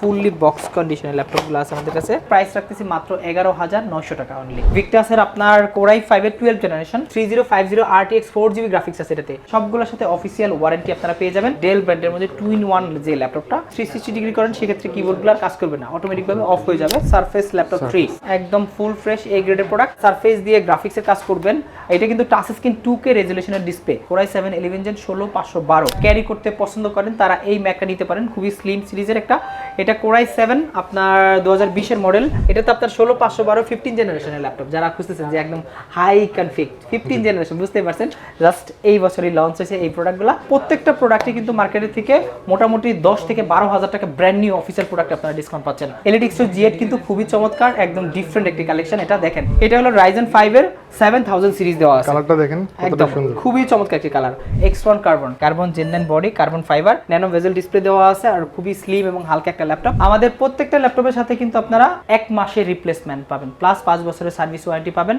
Fully box কন্ডিশনের ল্যাপটপগুলো আছে আমাদের কাছে। প্রাইস রাখতেছি মাত্র এগারো হাজার নয়শো টাকা অনলি ভিক্টাসের আপনার কোরাই ফাইভের twelve generation three zero five zero R T X four GB graphics আছে এটাতে। সবগুলোর সাথে অফিসিয়াল ওয়ারেন্টি আপনারা পেয়ে যাবেন। ডেল ব্র্যান্ডের মধ্যে টু ইন ওয়ান যে ল্যাপটপটা থ্রি সিক্সটি ডিগ্রি করেন সেক্ষেত্রে কিবোর্ডগুলো আর কাজ করবে না। অটোমেটিকভাবে অফ হয়ে যাবে সারফেস ল্যাপটপ থ্রি একদম ফুল ফ্রেশ এই গ্রেডের প্রোডাক্ট সারফেস দিয়ে গ্রাফিক্সের কাজ করবেন। এটা কিন্তু touch screen two K রেজলিউশনের display core i seven eleven gen ষোলো পাঁচশো বারো। ক্যারি করতে পছন্দ করেন তারা এই ম্যাকটা নিতে পারেন। খুবই স্লিম সিরিজের একটা। এটা কোরাই সেভেন আপনার দু হাজার বিশের মডেল এটা তো আপনার ষোলো পাঁচশো বারো ফিফটিন জেনারেশনের ল্যাপটপ যারা খুঁজতেছেন যে একদম হাই কনফিগ ফিফটিন জেনারেশন বুঝতে পারছেন? জাস্ট এই বছরই লঞ্চ হয়েছে এই প্রোডাক্টগুলো প্রত্যেকটা প্রোডাক্টই কিন্তু মার্কেটের থেকে মোটামুটি দশ থেকে বারো হাজার টাকা ব্র্যান্ড নিউ অফিসিয়াল প্রোডাক্ট আপনারা ডিসকাউন্ট পাচ্ছেন। এলইডিক্স জিএড কিন্তু খুবই চমৎকার একদম ডিফারেন্ট একটি কালেকশন এটা দেখেন। এটা হলো রাইজেন ফাইভের সেভেন থাউজেন্ড সিরিজ দেওয়া আছে। কালারটা দেখেন একদম খুবই চমৎকার একটি colour X one carbon carbon জেননেন body carbon fibre nano bezel display দেওয়া আছে আর খুবই স্লিম এবং হালকা একটা ল্যাপটপ আমাদের প্রত্যেকটা ল্যাপটপের সাথে কিন্তু আপনারা এক মাসের রিপ্লেসমেন্ট পাবেন প্লাস পাঁচ বছরের সার্ভিস ওয়ারেন্টি পাবেন।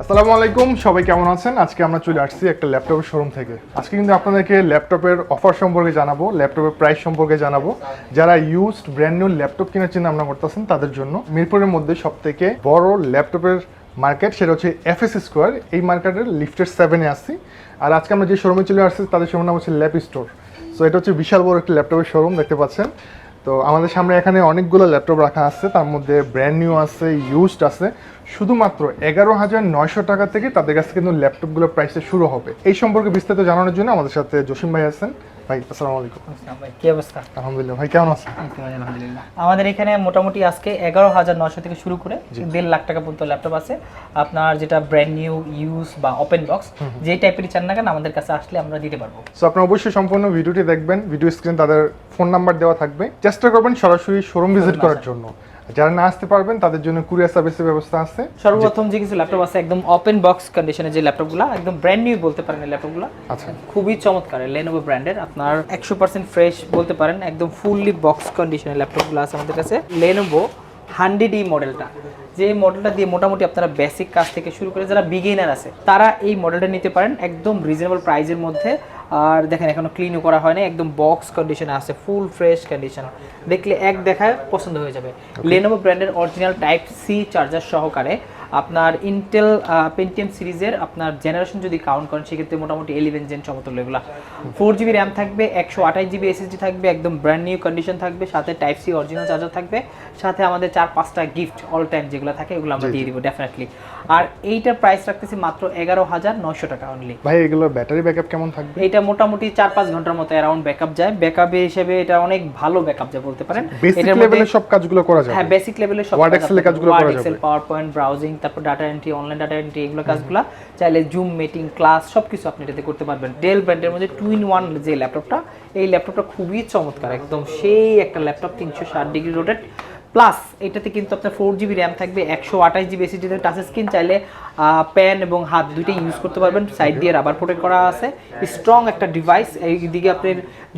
আসসালামু আলাইকুম, সবাই কেমন আছেন? আজকে আমরা চলে আসছি একটা ল্যাপটপের শোরুম থেকে। আজকে কিন্তু আপনাদেরকে ল্যাপটপের অফার সম্পর্কে জানাব, ল্যাপটপের প্রাইস সম্পর্কে জানাব। যারা ইউজড ব্র্যান্ড নিউ ল্যাপটপ কেনার চিন্তা ভাবনা করতেছেন, তাদের জন্য মিরপুরের মধ্যে সব থেকে বড় ল্যাপটপের মার্কেট সেটা হচ্ছে এফএস স্কোয়ার এই মার্কেটের লিফটের সেভেনে আসছি। আর আজকে আমরা যে শোরুমে চলে আসছি, তাদের শোরুম নাম হচ্ছে ল্যাপ স্টোর সো এটা হচ্ছে বিশাল বড় একটি ল্যাপটপের শোরুম দেখতে পাচ্ছেন। তো আমাদের সামনে এখানে অনেকগুলো ল্যাপটপ রাখা আছে। তার মধ্যে ব্র্যান্ড নিউ আছে ইউজড আছে। শুধুমাত্র এগারো হাজার নয়শো টাকা থেকে তাদের কাছে কিন্তু ল্যাপটপগুলোর প্রাইসে শুরু হবে। এই সম্পর্কে বিস্তারিত জানানোর জন্য আমাদের সাথে জসিম ভাই আছেন। ভাই আসসালামু আলাইকুম। ভাই কি অবস্থা? আলহামদুলিল্লাহ ভাই কেমন আছেন? আলহামদুলিল্লাহ। আমাদের এখানে মোটামুটি আজকে এগারো হাজার নশো থেকে শুরু করে দেড় লাখ টাকা পর্যন্ত ল্যাপটপ আছে। আপনার যেটা ব্র্যান্ড নিউ ইউজ বা ওপেন বক্স যে টাইপেরই চান না কেন আমাদের কাছে আসলে আমরা দিতে পারব। সো আপনারা অবশ্যই সম্পূর্ণ ভিডিওটি দেখবেন। ভিডিও স্ক্রিন তাদের ফোন নাম্বার দেওয়া থাকবে। চেষ্টা করবেন সরাসরি শোরুম ভিজিট করার জন্য। যারা না আসতে পারবেন তাদের জন্য কুরিয়ার সার্ভিসের ব্যবস্থা আছে। সর্বপ্রথম যে কিছু ল্যাপটপ আছে একদম ওপেন বক্স কন্ডিশনের যে ল্যাপটপগুলো একদম ব্র্যান্ড নিউ বলতে পারেন এই ল্যাপটপগুলো আচ্ছা। খুবই চমৎকার লেনোভো ব্র্যান্ডের আপনার একশো পার্সেন্ট ফ্রেশ বলতে পারেন একদম ফুললি বক্স কন্ডিশনের ল্যাপটপগুলো আছে আমাদের কাছে। লেনোভো হান্ড্রেড ই মডেলটা যে মডেলটা দিয়ে মোটামুটি আপনারা বেসিক কাজ থেকে শুরু করে যারা বিগিনার আছে তারা এই মডেলটা নিতে পারেন একদম রিজনেবল প্রাইজের মধ্যে। আর দেখেন এখনও ক্লিনও করা হয় না একদম বক্স কন্ডিশনে আছে ফুল ফ্রেশ কন্ডিশন দেখলে এক দেখায় পছন্দ হয়ে যাবে। লেনোভো ব্র্যান্ডের অরিজিনাল টাইপ সি চার্জার সহকারে। আপনার ইন্টেল পেন্টিএম সিরিজের আপনার জেনারেশন যদি কাউন্ট করেন সেক্ষেত্রে মোটামুটি এলিভেন জেন সমতুল্য এগুলো। ফোর জিবি র্যাম থাকবে একশো আঠাশ জিবি এসএসডি থাকবে একদম ব্র্যান্ড নিউ কন্ডিশন থাকবে সাথে টাইপ সি অরিজিনাল চার্জার থাকবে সাথে আমাদের চার পাঁচটা গিফট অল টাইম যেগুলো থাকে এগুলো আমরা দিয়ে দিব ডেফিনেটলি আর এইটার প্রাইস রাখতেছি মাত্র এগারো হাজার নয়শো টাকা অনলি ভাই এগুলোর ব্যাটারি ব্যাকআপ কেমন থাকবে? এটা মোটামুটি চার পাঁচ ঘণ্টার মতো অ্যারাউন্ড ব্যাকআপ যায়। ব্যাকআপ হিসেবে এটা অনেক ভালো ব্যাকআপ যায় বলতে পারেন। বেসিক এটার লেভেলের সব কাজগুলো করা যাবে। হ্যাঁ বেসিক লেভেলের সব Excel এর কাজগুলো করা এক্সেল পাওয়ার পয়েন্ট ব্রাউজিং তারপর data entry online data entry এগুলো কাজগুলো চাইলে জুম মিটিং ক্লাস সব কিছু আপনি এটাতে করতে পারবেন। ডেল ব্র্যান্ডের মধ্যে টু ইন ওয়ান যে ল্যাপটপটা এই ল্যাপটপটা খুবই চমৎকার একদম সেই একটা ল্যাপটপ তিনশো ষাট ডিগ্রি রোটেট প্লাস এটাতে কিন্তু আপনার ফোর জিবি র্যাম থাকবে একশো আঠাশ জিবি এসিডি টাচ স্ক্রিন চাইলে প্যান এবং হাত দুইটাই ইউজ করতে পারবেন। সাইড দিয়ে রাবার প্রোটেক্ট করা আছে। স্ট্রং একটা ডিভাইস এই দিকে আপনি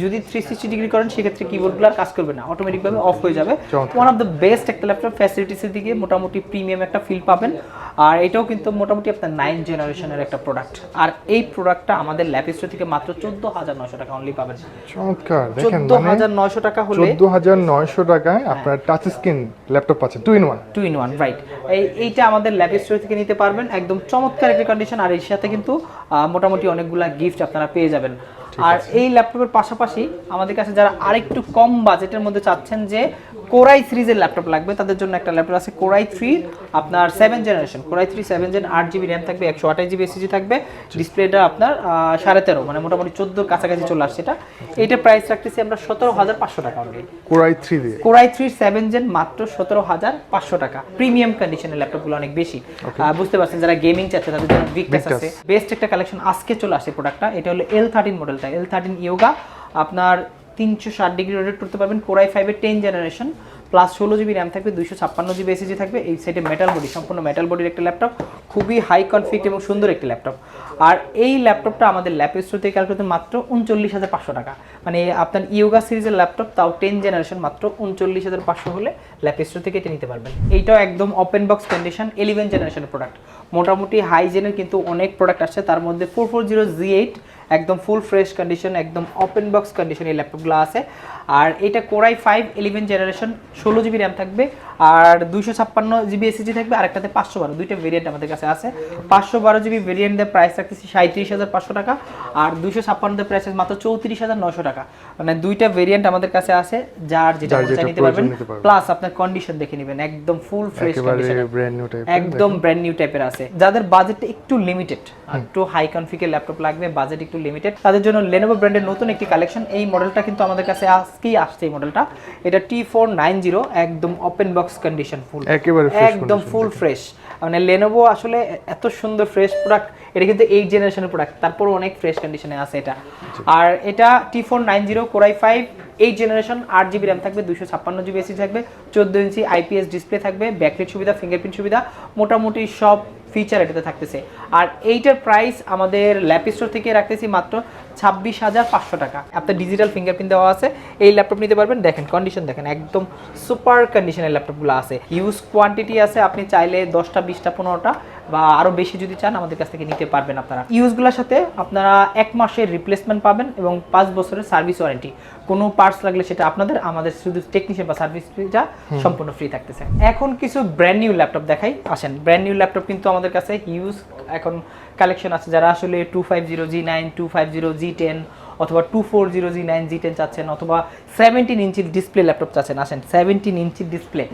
যদি থ্রি সিক্সটি ডিগ্রি করেন সেক্ষেত্রে কিবোর্ডগুলো আর কাজ করবে না। অটোমেটিকভাবে অফ হয়ে যাবে। ওয়ান অফ দ্য বেস্ট একটা ল্যাপটপ ফ্যাসিলিটিসের দিকে মোটামুটি প্রিমিয়াম একটা ফিল পাবেন। আর এটাও কিন্তু মোটামুটি আপনার নাইন জেনারেশনের একটা প্রোডাক্ট আর এই প্রোডাক্টটা আমাদের ল্যাপিস্টো থেকে মাত্র চোদ্দ হাজার নশো টাকা অনলি পাবেন। চমৎকার। দেখেন চোদ্দ মানে হাজার নশো টাকা হলে চোদ্দ হাজার নয়শো টাকায় আপনার টাচ স্ক্রিন ল্যাপটপ পাচ্ছেন। Two in one two in one right এই এইটা আমাদের ল্যাব স্টোর থেকে নিতে পারবেন। একদম চমৎকার একটা কন্ডিশন আর এর সাথে কিন্তু মোটামুটি অনেকগুলা গিফট আপনারা পেয়ে যাবেন। আর এই ল্যাপটপের পাশাপাশি আমাদের কাছে যারা আরেকটু কম বাজেটের মধ্যে চাচ্ছেন যে কোরাই সিরিজের ল্যাপটপ লাগবে তাদের জন্য একটা ল্যাপটপ আছে কোরাই থ্রি আপনার seven generation core i three seven gen আট জিবি র্যাম থাকবে একশো আঠাশ জিবি এসিজি থাকবে। ডিসপ্লেটা আপনার সাড়ে তেরো মানে মোটামুটি চোদ্দোর কাছাকাছি চলে আসছে এটা। এটা প্রাইস রাখতেছি আমরা সতেরো হাজার পাঁচশো টাকা already core i three core i three seven gen মাত্র সতেরো হাজার পাঁচশো টাকা। প্রিমিয়াম কন্ডিশনের ল্যাপটপগুলো অনেক বেশি। বুঝতে পারছেন যারা গেমিং চাচ্ছে তাদের জন্য ভিক্টাস Victus। আছে। বেস্ট একটা কালেকশন আজকে চলে আসে প্রোডাক্টটা এটা হলো এল থার্টিন মডেলটা এল থার্টিন ইয়োগা আপনার তিনশো ষাট ডিগ্রি রোটেট করতে পারবেন কোরাই ফাইভের টেন জেনারেশন প্লাস ষোলো জিবি র্যাম থাকবে, দুইশো ছাপ্পান্ন জিবি এসিজি থাকবে, এই সাইডে মেটাল বডি সম্পূর্ণ মেটাল বডির একটা ল্যাপটপ খুবই হাই কনফিগ এবং সুন্দর একটি ল্যাপটপ আর এই ল্যাপটপটা আমাদের ল্যাপ স্টোর থেকে ক্যালকুলেট মাত্র উনচল্লিশ হাজার পাঁচশো টাকা। মানে আপনার ইয়োগা সিরিজের ল্যাপটপ তাও টেন জেনারেশন মাত্র উনচল্লিশ হাজার পাঁচশো হলে ল্যাপ স্টোর থেকে এটা নিতে পারবেন। এইটাও একদম ওপেন বক্স কন্ডিশন ইলেভেন জেনারেশনের প্রোডাক্ট মোটামুটি হাই জেনের কিন্তু অনেক প্রোডাক্ট আসছে, তার মধ্যে four four zero G eight একদম ফুল ফ্রেশ কন্ডিশন একদম ওপেন বক্স কন্ডিশন এই ল্যাপটপগুলো আছে। আর এটা core i five eleven generation ষোলো জিবি র্যাম থাকবে আর দুইশো ছাপ্পান্ন জিবি এসএসজি থাকবে আর একটাতে পাঁচশো বারো, দুইটা ভেরিয়েন্ট আমাদের কাছে আছে। পাঁচশো বারো জিবি ভেরিয়েন্টের প্রাইস রাখতেছি সাঁত্রিশ হাজার পাঁচশো টাকা আর দুইশো ছাপ্পান্নদের প্রাইস মাত্র চৌত্রিশ হাজার নশো টাকা। মানে দুইটা ভেরিয়েন্ট আমাদের কাছে আছে যার যেটা যেটা নিতে পারবেন। প্লাস আপনার কন্ডিশন দেখে নেবেন একদম ফুল ফ্রেশ কন্ডিশন একদম ব্র্যান্ড নিউ টাইপের আছে। যাদের বাজেটটা একটু লিমিটেড একটু হাই কনফিগের ল্যাপটপ লাগবে বাজেট একটু লিমিটেড তাদের জন্য লেনোভো ব্র্যান্ডের নতুন একটি কালেকশন এই মডেলটা কিন্তু আমাদের কাছে আজকেই আসছে এই মডেলটা এটা টি ফোর নাইন জিরো একদম ওপেন বক্স কন্ডিশন ফুল একেবারে একদম ফুল ফ্রেশ মানে লেনোভো আসলে এত সুন্দর ফ্রেশ প্রোডাক্ট এটা কিন্তু এইট জেনারেশনের প্রোডাক্ট তারপরও অনেক ফ্রেশ কন্ডিশনে আছে এটা। আর এটা T four nine zero core i five eight generation আট জিবি র্যাম থাকবে দুশো ছাপ্পান্ন জিবি এসি থাকবে, চোদ্দ ইঞ্চি আইপিএস ডিসপ্লে থাকবে ব্যাকলাইট সুবিধা ফিঙ্গারপ্রিন্ট সুবিধা, মোটামুটি সব ফিচার এটাতে থাকতেছে। আর এইটার প্রাইস আমাদের ল্যাপ স্টোর থেকে রাখতেছি মাত্র ছাব্বিশ হাজার পাঁচশো টাকা। আপনার ডিজিটাল ফিঙ্গারপ্রিন্ট দেওয়া আছে, এই ল্যাপটপ নিতে পারবেন। দেখেন কন্ডিশন দেখেন, একদম সুপার কন্ডিশনের ল্যাপটপগুলো আছে। ইউজ কোয়ান্টিটি আছে, আপনি চাইলে দশটা, বিশটা, পনেরোটা বা আরও বেশি যদি চান আমাদের কাছ থেকে নিতে পারবেন আপনারা। ইউজগুলোর সাথে আপনারা এক মাসের রিপ্লেসমেন্ট পাবেন এবং পাঁচ বছরের সার্ভিস ওয়ারেন্টি কোনো পার্টস লাগলে সেটা আপনাদের আমাদের শুধু টেকনিশিয়ান বা সার্ভিস ফিটা সম্পূর্ণ ফ্রি থাকতেছে। এখন কিছু ব্র্যান্ড নিউ ল্যাপটপ দেখাই আসেন। ব্র্যান্ড নিউ ল্যাপটপ কিন্তু আমাদের কাছে ইউজ এখন কালেকশন আছে। যারা আসলে two five zero G nine two five zero G ten অথবা two four zero G nine G ten চাচ্ছেন অথবা সেভেন্টিন ইঞ্চির ডিসপ্লে ল্যাপটপ চাচ্ছেন আসেন। সেভেন্টিন ইঞ্চির ডিসপ্লে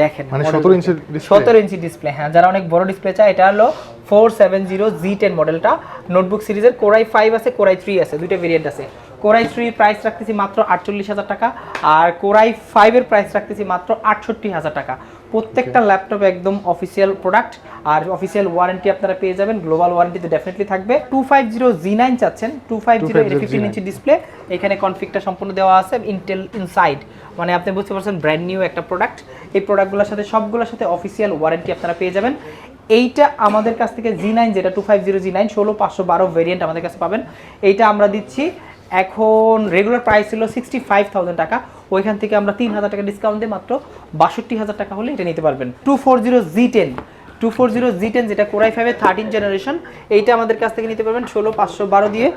দেখেন মানে 17 ইঞ্চি display? সতেরো ইঞ্চি ডিসপ্লে হ্যাঁ যারা অনেক বড় ডিসপ্লে চায় এটা হলো four seven zero G ten মডেলটা নোটবুক সিরিজের কোরাই ফাইভ আছে কোরাই থ্রি আছে দুইটা ভেরিয়েন্ট আছে। কোরাই থ্রি প্রাইস রাখতেছি মাত্র আটচল্লিশ হাজার টাকা আর কোরাই ফাইভের প্রাইস রাখতেছি মাত্র আটষট্টি হাজার টাকা। প্রত্যেকটা ল্যাপটপ একদম অফিসিয়াল প্রোডাক্ট আর অফিসিয়াল ওয়ারেন্টি আপনারা পেয়ে যাবেন গ্লোবাল ওয়ারেন্টি তো ডেফিনেটলি থাকবে। Two five zero G nine চাচ্ছেন two five zero 250 fifteen inch display এখানে কনফিগটা সম্পূর্ণ দেওয়া আছে ইন্টেল ইনসাইড মানে আপনি বুঝতে পারছেন ব্র্যান্ড নিউ একটা প্রোডাক্ট এই প্রোডাক্টগুলোর সাথে সবগুলোর সাথে অফিসিয়াল ওয়ারেন্টি আপনারা পেয়ে যাবেন। এইটা আমাদের কাছ থেকে জি নাইন যেটা two five zero G nine ষোলো পাঁচশো বারো ভেরিয়েন্ট আমাদের কাছে পাবেন। এইটা আমরা দিচ্ছি এখন রেগুলার প্রাইস ছিল সিক্সটি ফাইভ থাউজেন্ড টাকা। ওইখান থেকে আমরা তিন হাজার টাকা ডিসকাউন্ট দিয়ে মাত্র বাষট্টি হাজার টাকা হলে এটা নিতে পারবেন। Two four zero G ten two four zero G ten যেটা কোরাই ফাইভের থার্টিন জেনারেশন এইটা আমাদের কাছ থেকে নিতে পারবেন ষোলো পাঁচশো বারো দিয়ে।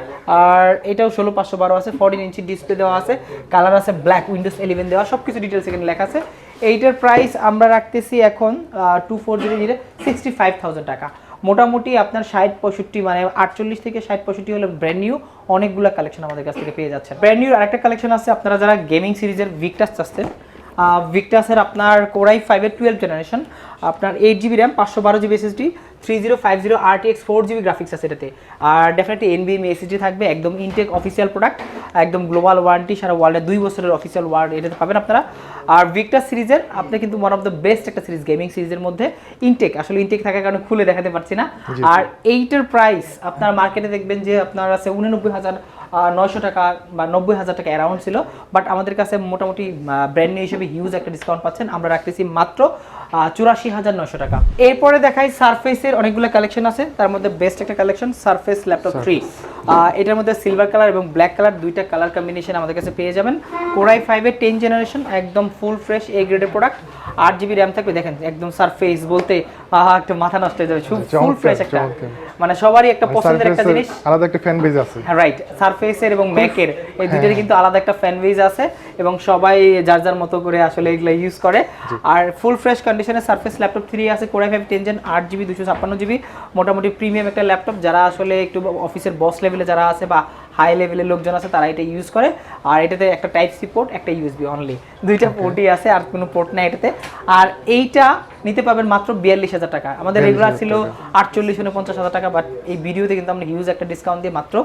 আর এটাও ষোলো পাঁচশো বারো আছে ফোরটিন ইঞ্চি ডিসপ্লে দেওয়া আছে কালার আছে ব্ল্যাক উইন্ডোজ ইলেভেন দেওয়া সব কিছু ডিটেলস এখানে লেখা আছে। এইটার প্রাইস আমরা রাখতেছি এখন two four zero zero sixty five thousand টাকা। মোটামুটি আপনার ষাট পঁয়ষট্টি মানে আটচল্লিশ থেকে ষাট পঁয়ষট্টি হলে ব্র্যান্ড নিউ অনেকগুলো কালেকশন আমাদের কাছ থেকে পেয়ে যাচ্ছে ব্র্যান্ড নিউ আরেকটা কালেকশন আছে আপনারা যারা গেমিং সিরিজের ভিকটাস চাচ্ছেন ভিক্টাসের আপনার কোরাই ফাইভের টুয়েলভ জেনারেশন আপনার এইট জিবি র্যাম পাঁচশো বারো GB SSD three zero five zero RTX four GB graphics আছে এটাতে। আর ডেফিনেটলি এনবিএম এসএসডি থাকবে একদম ইনটেক অফিসিয়াল প্রোডাক্ট একদম গ্লোবাল ওয়ারেন্টি সারা ওয়ার্ল্ডে দুই বছরের অফিসিয়াল ওয়ার্ড এটাতে পাবেন আপনারা। আর ভিক্টাস সিরিজের আপনি কিন্তু ওয়ান অফ দ্য বেস্ট একটা সিরিজ গেমিং সিরিজের মধ্যে ইনটেক আসলে ইনটেক থাকার কারণে খুলে দেখাতে পারছি না। আর এইটার প্রাইস আপনার মার্কেটে দেখবেন যে আপনার আছে উননব্বই হাজার নয়শো টাকা বা নব্বই হাজার টাকা অ্যারাউন্ড ছিল। বাট আমাদের কাছে মোটামুটি ব্র্যান্ড নিউ হিসেবে হিউজ একটা ডিসকাউন্ট পাচ্ছেন। আমরা রাখতেছি মাত্র চুরাশি হাজার নয়শো টাকা। এরপরে দেখাই সারফেসের অনেকগুলো কালেকশন আছে। তার মধ্যে বেস্ট একটা কালেকশন সারফেস ল্যাপটপ থ্রি এটার মধ্যে সিলভার কালার এবং ব্ল্যাক কালার দুইটা কালার কম্বিনেশন আমাদের কাছে পেয়ে যাবেন। কোরাই ফাইভের টেন জেনারেশন একদম ফুল ফ্রেশ এ গ্রেডের প্রোডাক্ট আট জিবি র্যাম থাকবে দেখেন একদম সারফেস বলতে আহা একটা মাথা নষ্ট হয়ে যাবে ফুল ফ্রেশ একটা। মানে সবারই একটা পছন্দের একটা জিনিস। আলাদা একটা ফ্যান বেজ আছে। রাইট সারফেসের এবং ম্যাকের এই হ্যাঁ। দুইটারই কিন্তু আলাদা একটা ফ্যান বেজ আছে এবং সবাই যার যার মতো করে আসলে এগুলো ইউজ করে। আর ফুল ফ্রেশ কন্ডিশনে সারফেস ল্যাপটপ থ্রি আছে core i five ten gen আট জিবি দুশো ছাপ্পান্ন জিবি মোটামুটি প্রিমিয়াম একটা ল্যাপটপ যারা আসলে একটু অফিসের বস লেভেলে যারা আছে বা হাই লেভেলের লোকজন আছে তারা এটা ইউজ করে। আর এটাতে একটা টাইপ সি পোর্ট একটা ইউএসবি অনলি দুইটা পোর্টই আছে আর কোনো পোর্ট নাই এটাতে। আর এইটা নিতে পাবেন মাত্র বিয়াল্লিশ হাজার টাকা। আমাদের রেগুলার ছিল আটচল্লিশ উনপঞ্চাশ হাজার টাকা বাট এই ভিডিওতে কিন্তু আমরা হিউজ একটা ডিসকাউন্ট দিয়ে মাত্র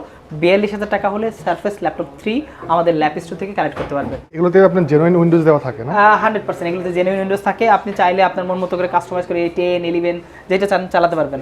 বিয়াল্লিশ হাজার টাকা হলে সারফেস ল্যাপটপ থ্রি আমাদের ল্যাপ স্টোর থেকে কালেক্ট করতে পারবেন। এগুলোতে আপনার জেনুইন উইন্ডোজ দেওয়া থাকে না? হান্ড্রেড পার্সেন্ট এগুলোতে জেনুইন উইন্ডোজ থাকে। আপনি চাইলে আপনার মন মতো করে কাস্টমাইজ করে টেন ইলেভেন যেটা চান চালাতে পারবেন।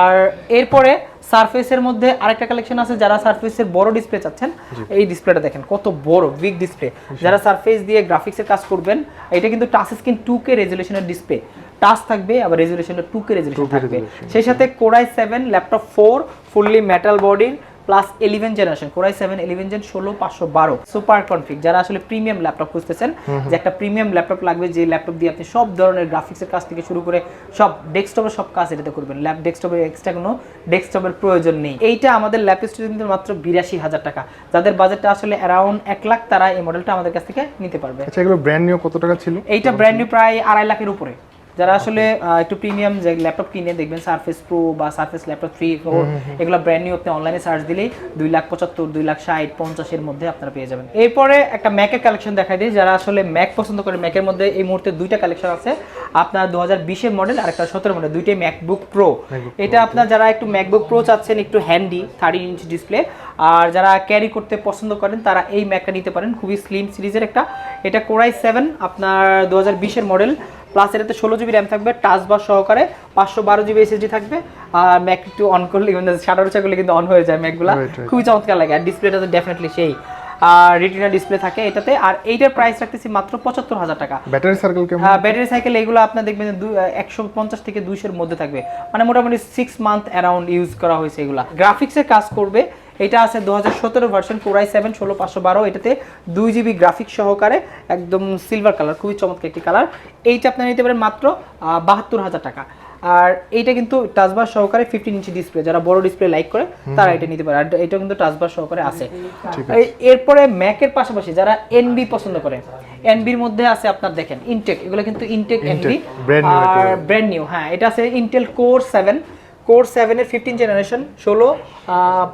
আর এরপরে সারফেসের মধ্যে আরেকটা কালেকশন আছে যারা সারফেসের বড় ডিসপ্লে চাচ্ছেন এই ডিসপ্লেটা দেখেন কত বড় বিগ ডিসপ্লে যারা সারফেস দিয়ে গ্রাফিক্সের কাজ করবেন এটা কিন্তু টাচ স্ক্রিন টু কে রেজুলেশনের ডিসপ্লে টাচ থাকবে আবার রেজুলেশনটা টু কে রেজুলেশন থাকবে। সেই সাথে core i seven laptop four fully metal বডির plus eleven generation core i seven eleven gen ষোলো পাঁচশো বারো সুপার কনফিগ যারা আসলে প্রিমিয়াম ল্যাপটপ খুঁজতেছেন যে একটা প্রিমিয়াম ল্যাপটপ লাগবে যে ল্যাপটপ দিয়ে আপনি সব ধরনের গ্রাফিক্সের কাজ থেকে শুরু করে সব ডেস্কটপের সব কাজ এটাতে করবেন। ল্যাপ ডেস্কটপের এক্সট্রা কোনো ডেস্কটপের প্রয়োজন নেই। এইটা আমাদের ল্যাপ স্টুডেন্টদের মাত্র বিরাশি হাজার টাকা। যাদের বাজেটটা আসলে অ্যারাউন্ড এক লাখ তারা এই মডেলটা আমাদের কাছ থেকে নিতে পারবে। আচ্ছা এগুলো ব্র্যান্ড নিউ কত টাকা ছিল? এইটা ব্র্যান্ড নিউ প্রায় আড়াই লাখের উপরে। যারা আসলে একটু প্রিমিয়াম যে ল্যাপটপ কিনে দেখবেন সার্ফেস প্রো বা সার্ফেস ল্যাপটপ থ্রি ফোর এগুলো ব্র্যান্ড নিউ আপনি অনলাইনে সার্চ দিলেই দুই লাখ পঁচাত্তর দুই লাখ ষাট পঞ্চাশের মধ্যে আপনারা পেয়ে যাবেন। এরপরে একটা ম্যাকের কালেকশন দেখাই দিই যারা আসলে ম্যাক পছন্দ করে ম্যাকের মধ্যে এই মুহূর্তে দুইটা কালেকশন আছে। আপনার দু হাজার বিশের মডেল আর একটা সতেরো মডেল দুইটাই ম্যাকবুক প্রো এটা আপনার যারা একটু ম্যাকবুক প্রো চাচ্ছেন একটু হ্যান্ডি থার্টি ইঞ্চ ডিসপ্লে আর যারা ক্যারি করতে পছন্দ করেন তারা এই ম্যাকটা নিতে পারেন। খুবই স্লিম সিরিজের একটা। এটা কোরাই সেভেন আপনার দু হাজার বিশের মডেল প্লাস এটাতে ষোলো জিবি র্যাম থাকবে টাচ বার সহকারে পাঁচশো বারো জিবি এসএসডি থাকবে। আর ম্যাক একটু অন করলে শাটার উঁচা করলে কিন্তু অন হয়ে যায় ম্যাকগুলা. খুবই চমৎকার লাগে আর ডিসপ্লেটা তো ডেফিনেটলি সেই। আর রেটিনা ডিসপ্লে থাকে এটাতে। আর এইটার প্রাইস রাখতেছি মাত্র পঁচাত্তর হাজার টাকা। ব্যাটারি কেমন? ব্যাটারি সাইকেল এগুলো আপনার দেখবেন একশো পঞ্চাশ থেকে দুইশোর মধ্যে থাকবে। মানে মোটামুটি সিক্স মান্থ অ্যারাউন্ড ইউজ করা হয়েছে এগুলা। গ্রাফিক্সের কাজ করবে। এটা আছে দু হাজার সতেরো ভার্সন কোরাই সেভেন ষোলো পাঁচশো বারো। এটাতে দুই জিবি গ্রাফিক্স সহকারে একদম সিলভার কালার খুবই চমৎকার একটি কালার এইটা আপনার নিতে পারেন মাত্র বাহাত্তর হাজার টাকা। আর এইটা কিন্তু টাচবার সহকারে ফিফটিন ইঞ্চি ডিসপ্লে যারা বড় ডিসপ্লে লাইক করে তারা এটা নিতে পারে। আর এটা কিন্তু টাচবার সহকারে আছে। এরপরে ম্যাকের পাশাপাশি যারা এনবি পছন্দ করে এনবির মধ্যে আছে আপনার দেখেন ইনটেক এগুলো কিন্তু ইনটেক এনবি আর। ব্র্যান্ড নিউ হ্যাঁ এটা আছে ইন্টেল কোর সেভেন কোর সেভেনের ফিফটিন জেনারেশন ষোলো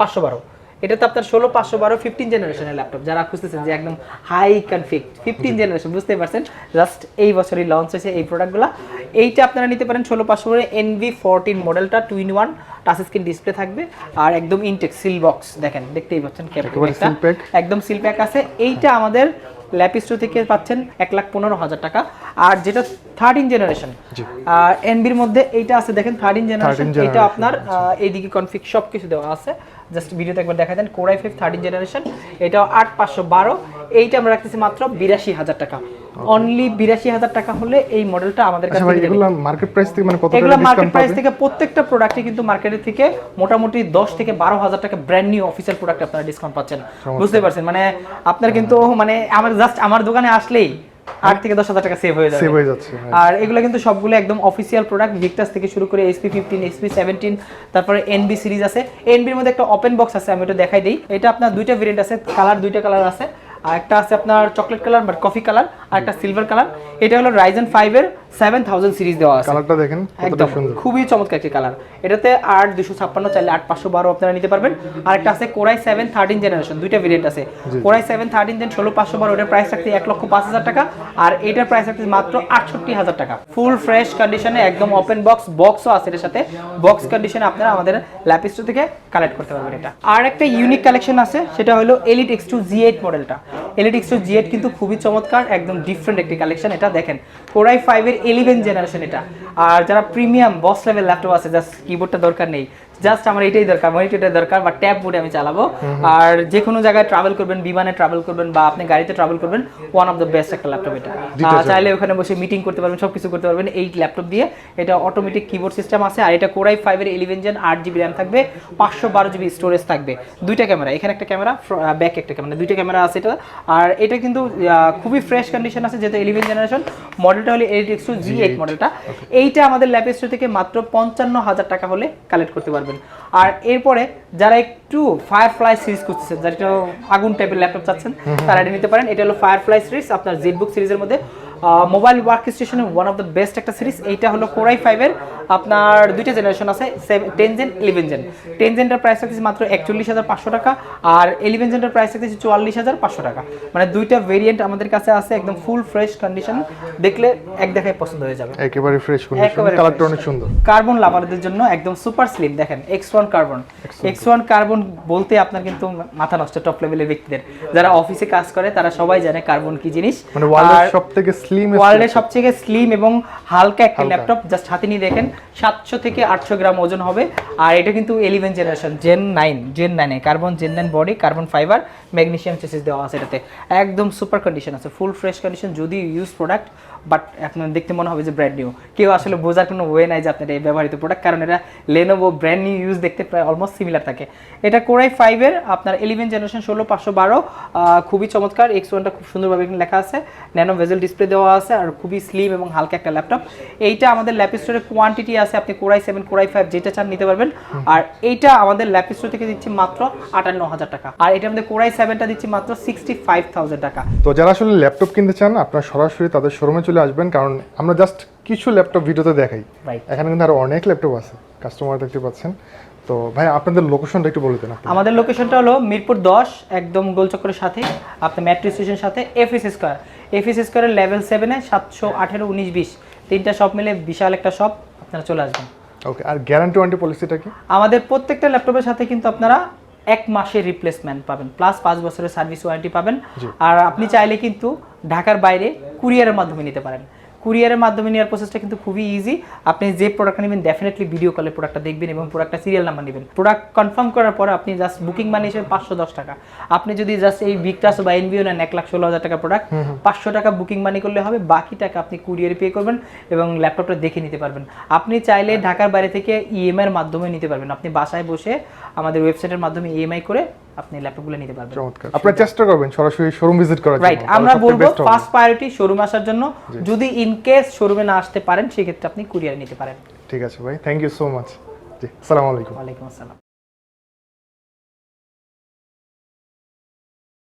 পাঁচশো বারো। এটা তো আপনার ষোলো পাঁচশো বারো ফিফটিন জেনারেশনের ল্যাপটপ যারা খুঁজতেছেন যে একদম হাই কনফিগ ফিফটিন জেনারেশন বুঝতে পারছেন? জাস্ট এই বছরই লঞ্চ হয়েছে এই প্রোডাক্টগুলো এইটা আপনারা নিতে পারেন ষোলো পাঁচশো বারো এনভি ফোরটিন মডেলটা two in one touch screen display থাকবে। আর একদম ইনটেক সিল বক্স দেখেন দেখতেই পাচ্ছেন। একদম সিল প্যাক আছে। এইটা আমাদের ল্যাপিস্টো থেকে পাচ্ছেন এক লাখ পনেরো হাজার টাকা। আর যেটা থার্টিন জেনারেশন আর এনবির মধ্যে এইটা আছে দেখেন থার্টিন জেনারেশন এটা আপনার এইদিকে কনফিগ সব কিছু দেওয়া আছে। জাস্ট ভিডিওতে একবার দেখা দেন core i five thirteen generation এটাও আট পাঁচশো বারো। এইটা আমরা রাখতেছি মাত্র বিরাশি হাজার টাকা। অনলি বিরাশি হাজার টাকা হলে এই মডেলটা আমাদের কাছে মার্কেট প্রাইস থেকে মানে কত এগুলো মার্কেট প্রাইস থেকে প্রত্যেকটা প্রোডাক্টে কিন্তু মার্কেটের থেকে মোটামুটি দশ থেকে বারো হাজার টাকা ব্র্যান্ড নিউ অফিসিয়াল প্রোডাক্ট আপনারা ডিসকাউন্ট পাচ্ছেন। বুঝতে পারছেন? মানে আপনার কিন্তু মানে আমার জাস্ট আমার দোকানে আসলেই আট থেকে দশ হাজার টাকা সেভ হয়ে যাবে। সেভ হয়ে যাচ্ছে হ্যাঁ। আর এগুলো কিন্তু সবগুলো একদম অফিসিয়াল প্রোডাক্ট ভিক্টাস থেকে শুরু করে এসপি ফিফটিন এসপি সেভেন্টিন তারপরে এনবি সিরিজ আছে। এনবির মধ্যে একটা ওপেন বক্স আছে আমি ওটা দেখাই দিই। এটা আপনার দুইটা ভেরিয়েন্ট আছে কালার দুইটা কালার আছে। আর একটা আছে আপনার chocolate colour but coffee colour আর একটা সিলভার কালার এটা হলো রাইজেন ফাইভের সেভেন থাউজেন্ড সিরিজ দেওয়া আছে। কালারটা দেখেন একদম। খুবই চমৎকার একটি কালার এটাতে আট দুশো ছাপ্পান্ন চাইলে আট পাঁচশো বারো আপনারা নিতে পারবেন। আর একটা আছে core i seven thirteen generation দুইটা ভেরিয়েন্ট আছে। Core i seven thirteen gen ষোলো পাঁচশো বারো ওটার প্রাইস রাখতে এক লক্ষ পাঁচ হাজার টাকা। আর এটার প্রাইস রাখতে মাত্র আটষট্টি হাজার টাকা। ফুল ফ্রেশ কন্ডিশনে একদম ওপেন বক্স বক্সও আছে এর সাথে। বক্স কন্ডিশনে আপনারা আমাদের ল্যাপিস্টো থেকে কালেক্ট করতে পারবেন এটা। আর একটা ইউনিক কালেকশন আছে সেটা হলো elite X two G eight মডেলটা এলিট এক্সট্রো জি কিন্তু খুবই চমৎকার, একদম ডিফারেন্ট একটি কালেকশন এটা দেখেন। কোরাই ফাইভের ইলেভেন জেনারেশন এটা। আর যারা প্রিমিয়াম বস লেভেল ল্যাপটপ আছে জাস্ট কিবোর্ডটা দরকার নেই। জাস্ট আমার এটাই দরকার মনিটরটা দরকার বা ট্যাব বোর্ডে আমি চালাবো। আর যে কোনো জায়গায় ট্রাভেল করবেন বিমানে ট্রাভেল করবেন বা আপনি গাড়িতে ট্রাভেল করবেন ওয়ান অফ দ্য বেস্ট একটা ল্যাপটপ এটা। চাইলে। ওখানে বসে মিটিং করতে পারবেন সব কিছু করতে পারবেন এই ল্যাপটপ দিয়ে। এটা অটোমেটিক কিবোর্ড সিস্টেম আছে আর এটা কোরাই ফাইভের ইলেভেন জেন আট জিবি র্যাম থাকবে পাঁচশো বারো জিবি স্টোরেজ থাকবে। দুইটা ক্যামেরা এখানে একটা ক্যামেরা ব্যাক একটা ক্যামেরা দুইটা ক্যামেরা আছে এটা। আর এটা কিন্তু খুবই ফ্রেশ কন্ডিশন আছে যেহেতু ইলেভেন জেনারেশন মডেলটা হলো eight X two G eight মডেলটা এইটা আমাদের ল্যাপেস্টো থেকে মাত্র পঞ্চান্ন হাজার টাকা হলে কালেক্ট করতে পারবেন। আর এরপরে যারা একটু ফায়ার ফ্লাই সিরিজ খুঁজতেছেন যারা একটু আগুন টাইপের ল্যাপটপ চাচ্ছেন তারা এটা নিতে পারেন। এটা হলো ফায়ার ফ্লাই সিরিজ আপনার জেটবুক সিরিজের মধ্যে। মোবাইল ওয়ার্ক স্টেশনের ওয়ান অফ দ্য বেস্ট একটা সিরিজ এইটা হলো কোরাই ফাইভের আপনার দুইটা জেনারেশন আছে ten gen eleven gen ten জেনটার price রাখতেছি মাত্র একচল্লিশ হাজার পাঁচশো টাকা আর ইলেভেন জেনটার প্রাইস রাখতেছি চুয়াল্লিশ হাজার পাঁচশো টাকা। মানে দুইটা ভেরিয়েন্ট আমাদের কাছে আছে একদম ফুল ফ্রেশ কন্ডিশন দেখলে এক দেখায় পছন্দ হয়ে যাবে। একেবারে ফ্রেশ কন্ডিশন কালারটা অনেক সুন্দর। কার্বন লাভারদের জন্য একদম সুপার স্লিম দেখেন X one carbon X one carbon বলতে আপনার কিন্তু মাথা নষ্ট টপ লেভেলের ব্যক্তিদের। যারা অফিসে কাজ করে তারা সবাই জানে কার্বন কি জিনিস। মানে ওয়ার্ল্ডের সবথেকে স্লিম ওয়ার্ল্ডের সবথেকে স্লিম এবং হালকা একটা ল্যাপটপ জাস্ট হাতে নিয়ে দেখেন সাতশো থেকে আটশো গ্রাম ওজন হবে। আর এটা কিন্তু eleven generation gen nine gen নাইনে carbon gen nine body carbon fibre magnesium chassis দেওয়া আছে এটাতে। একদম সুপার কন্ডিশন আছে ফুল ফ্রেশ কন্ডিশন যদি ইউজ প্রোডাক্ট বাট আপনার দেখতে মনে হবে যে ব্র্যান্ড নিউ কেউ আসলে বোঝার কোনো ওয়ে নাই যে আপনার এই ব্যবহৃত প্রোডাক্ট কারণ এটা লেনোভো ব্র্যান্ড নিউ ইউজ দেখতে প্রায় অলমোস্ট সিমিলার থাকে। এটা কোরাই ফাইভের আপনার ইলেভেন জেনারেশন ষোলো পাঁচশো বারো খুবই চমৎকার। এক্স ওয়ানটা খুব সুন্দরভাবে এখানে লেখা আছে। ন্যানো ভেজেল ডিসপ্লে দেওয়া আছে আর খুবই স্লিম এবং হালকা একটা ল্যাপটপ এইটা আমাদের ল্যাপ স্টোরের কোয়ান্টিটি আছে আপনি কোরাই সেভেন কোরাই ফাইভ যেটা চান নিতে পারবেন। আর এইটা আমাদের ল্যাপ স্টোর থেকে দিচ্ছি মাত্র আটান্ন হাজার টাকা। আর এটা আমাদের কোরাই সেভেনটা দিচ্ছি মাত্র সিক্সটি ফাইভ থাউজেন্ড টাকা। তো যারা আসলে ল্যাপটপ কিনতে চান আপনারা সরাসরি তাদের শোরুমে চলে আসবেন কারণ আমরা জাস্ট কিছু ল্যাপটপ ভিডিওতে দেখাই। এখানে কিন্তু আরও অনেক ল্যাপটপ আছে কাস্টমার দেখতে পাচ্ছেন। তো ভাই আপনাদের লোকেশনটা একটু বলে দেন আমাদের লোকেশনটা হলো মিরপুর দশ একদম গোলচক্করের সাথে আপনার মেট্রো স্টেশনের সাথে এফএস স্কোয়ার এফএস স্কোয়ারের লেভেল সেভেনে সাতশো আঠেরো উনিশ বিশ। তিনটা শপ মিলে বিশাল একটা শপ আপনারা চলে আসবেন। ওকে আর গ্যারান্টি ওয়ারেন্টি পলিসিটা কি? আমাদের প্রত্যেকটা ল্যাপটপের সাথে কিন্তু আপনারা এক মাসের রিপ্লেসমেন্ট পাবেন প্লাস পাঁচ বছরের সার্ভিস ওয়ারেন্টি পাবেন। আর আপনি চাইলে কিন্তু ঢাকার বাইরে কুরিয়ারের মাধ্যমে নিতে পারেন। কুরিয়ারের মাধ্যমে নেওয়ার প্রসেসটা কিন্তু খুবই ইজি আপনি যে প্রোডাক্টটা নেবেন ডেফিনেটলি ভিডিও কলে প্রোডাক্টটা দেখবেন এবং প্রোডাক্টটা সিরিয়াল নাম্বার নেবেন। প্রোডাক্ট কনফার্ম করার পর আপনি জাস্ট বুকিং মানি হিসেবে পাঁচশো দশ টাকা। আপনি যদি জাস্ট এই বিগটাস বা এনবিও নেন এক লাখ ষোলো হাজার টাকা প্রোডাক্ট পাঁচশো টাকা বুকিং মানি করলে হবে বাকি টাকা আপনি কুরিয়ারে পে করবেন এবং ল্যাপটপটা দেখে নিতে পারবেন। আপনি চাইলে ঢাকার বাইরে থেকে ইএমআই এর মাধ্যমে নিতে পারবেন। আপনি বাসায় বসে আমাদের ওয়েবসাইটের মাধ্যমে ইএমআই করে আপনি ল্যাপটপগুলো নিতে পারবেন। চমৎকার। আপনারা চেষ্টা করবেন সরাসরি শোরুম ভিজিট করার জন্য। রাইট আমরা বলব ফার্স্ট প্রায়োরিটি শোরুম আসার জন্য। যদি ইন কেস শোরুমে না আসতে পারেন সেক্ষেত্রে আপনি কুরিয়ারে নিতে পারেন। ঠিক আছে ভাই থ্যাংক ইউ সো মাচ জি আসসালামু আলাইকুম। ওয়ালাইকুম আসসালাম।